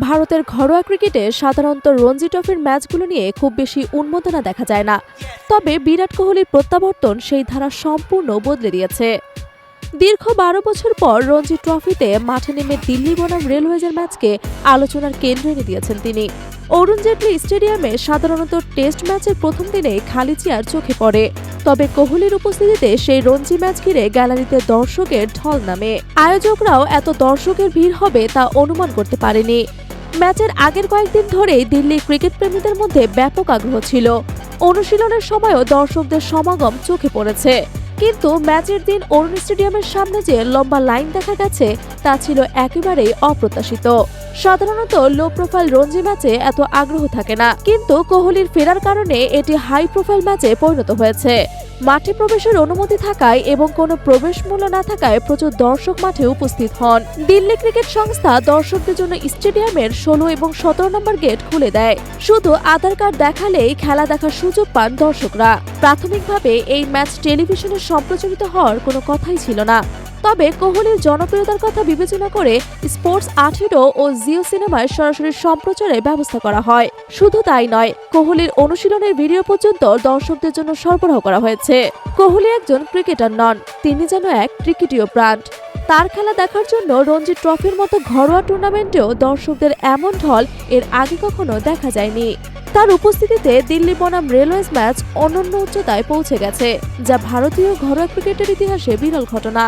ভারতের ঘরোয়া ক্রিকেটে সাধারণত রঞ্জি ট্রফির ম্যাচগুলো নিয়ে খুব বেশি উন্মাদনা দেখা যায় না। তবে বিরাট কোহলির প্রত্যাবর্তন সেই ধারা সম্পূর্ণ বদলে দিয়েছে। দীর্ঘ বারো বছর পর রঞ্জি ট্রফিতে মাঠে নেমে দিল্লি বনাম রেলওয়েজের ম্যাচকে আলোচনার কেন্দ্রে এনে দিয়েছেন তিনি। অরুণ জেটলি স্টেডিয়ামে সাধারণত টেস্ট ম্যাচের প্রথম দিনে খালি চেয়ার চোখে পড়ে। তবে কোহলির উপস্থিতিতে সেই রঞ্জি ম্যাচ ঘিরে গ্যালারিতে দর্শকের ঢল নামে। আয়োজকরাও এত দর্শকের ভিড় হবে তা অনুমান করতে পারেনি। ম্যাচের আগের কয়েকদিন ধরেই দিল্লি ক্রিকেট প্রেমীদের মধ্যে ব্যাপক আগ্রহ ছিল। অনুশীলনের সময়ও দর্শকদের সমাগম চোখে পড়েছে। কিন্তু ম্যাচের দিন অরুণ স্টেডিয়ামের সামনে যে লম্বা লাইন দেখা গেছে, তা ছিল একেবারেই অপ্রত্যাশিত। সাধারণত লো প্রোফাইল রঞ্জি ম্যাচে এত আগ্রহ থাকে না। কিন্তু কোহলির ফেরার কারণে এটি হাই প্রোফাইল ম্যাচে পরিণত হয়েছে। মাঠে প্রবেশের অনুমতি থাকায় এবং কোনো প্রবেশ মূল্য না থাকায় প্রচুর দর্শক মাঠে উপস্থিত হন। দিল্লি ক্রিকেট সংস্থা দর্শকদের জন্য স্টেডিয়ামের ষোলো এবং সতেরো নম্বর গেট খুলে দেয়। শুধু আধার কার্ড দেখালেই খেলা দেখার সুযোগ পান দর্শকরা। প্রাথমিকভাবে এই ম্যাচ টেলিভিশনে সম্প্রচারিত হওয়ার কোনো কথাই ছিল না। তবে কোহলির জনপ্রিয়তার কথা বিবেচনা করে স্পোর্টস আঠেরো ও জিও সিনেমায় সরাসরি সম্প্রচারের ব্যবস্থা করা হয়। শুধু তাই নয়, কোহলির অনুশীলনের ভিডিও পর্যন্ত দর্শকদের জন্য সরবরাহ করা হয়েছে। কোহলি একজন ক্রিকেটার নন, তিনি যেন এক ক্রিকেটীয় প্রাণ। তার খেলা দেখার জন্য রঞ্জি ট্রফির মতো ঘরোয়া টুর্নামেন্টেও দর্শকদের এমন ঢল এর আগে কখনো দেখা যায়নি। তার উপস্থিতিতে দিল্লি বনাম রেলওয়েজ ম্যাচ অনন্য উচ্চতায় পৌঁছে গেছে, যা ভারতীয় ঘরোয়া ক্রিকেটের ইতিহাসে বিরল ঘটনা।